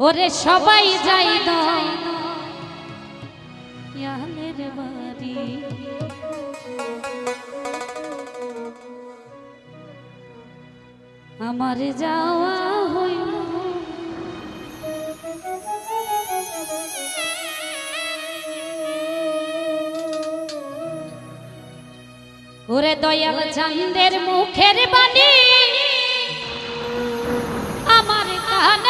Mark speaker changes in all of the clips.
Speaker 1: ওরে সবাই যাই দয়ালের বাড়ি। আমার যাওয়া হইল। ওরে দয়াল চান্দের মুখের বাণী। আমার কান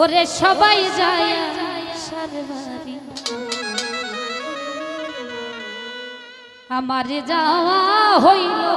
Speaker 1: ওরে সবাই যায় সারবারি। আমার যাওয়া হইল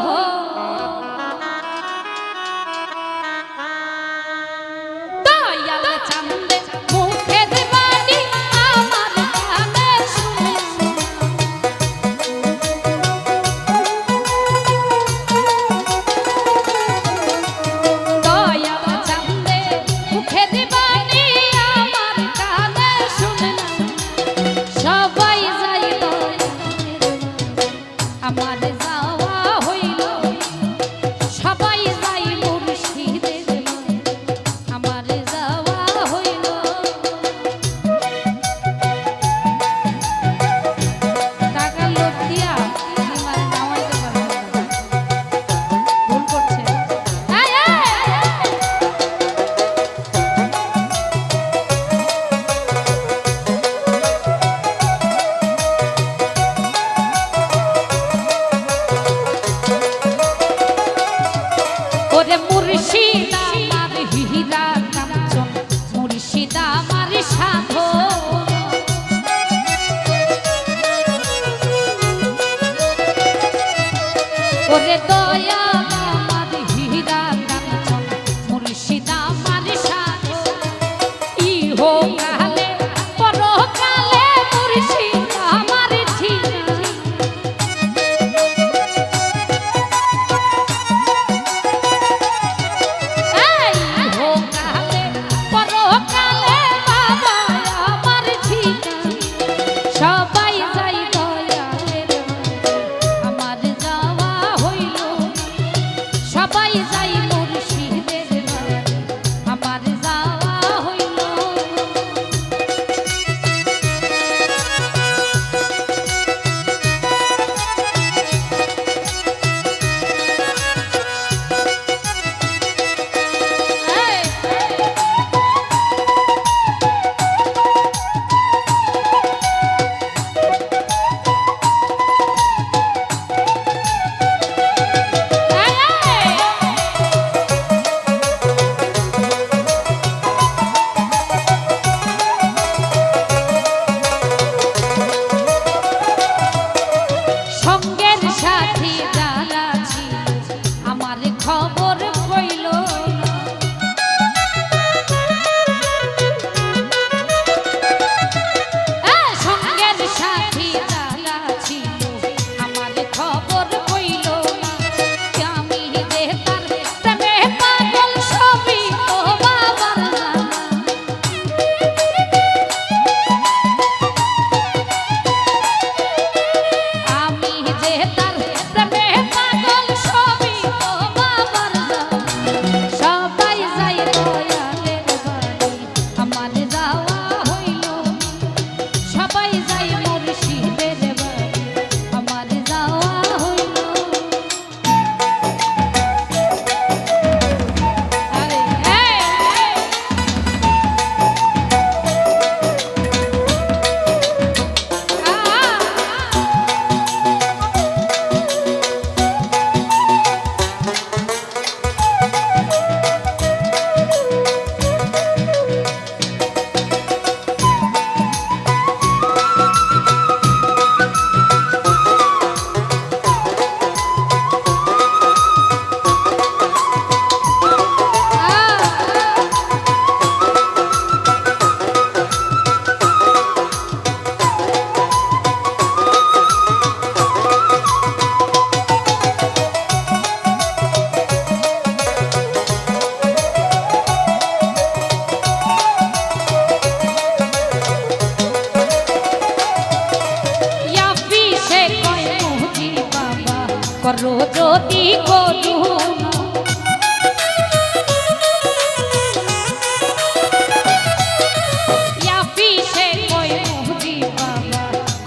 Speaker 1: করো যদি করুণা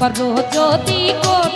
Speaker 1: করো যদি করুণা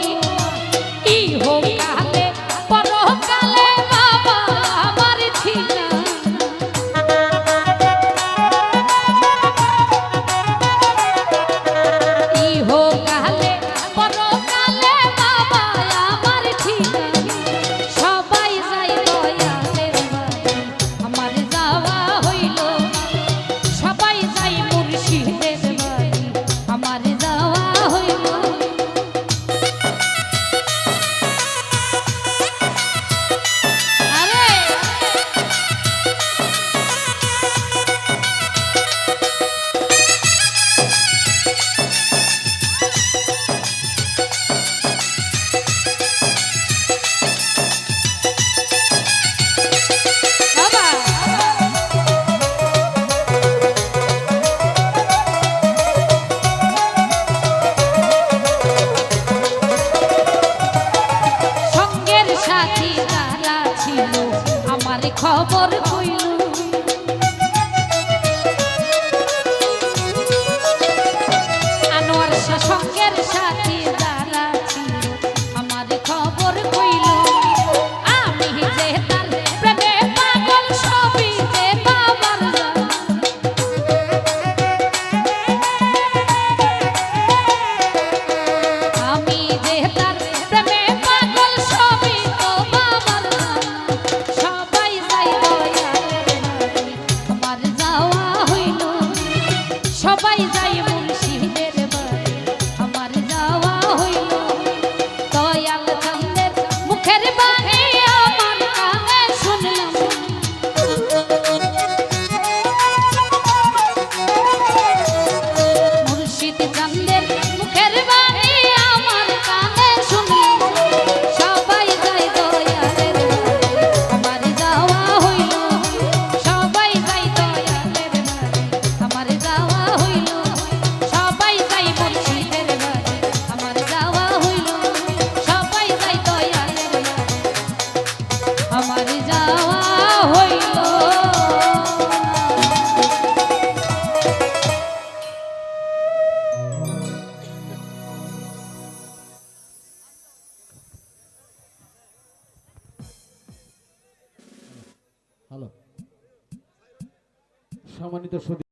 Speaker 2: সম্মানিত সুধী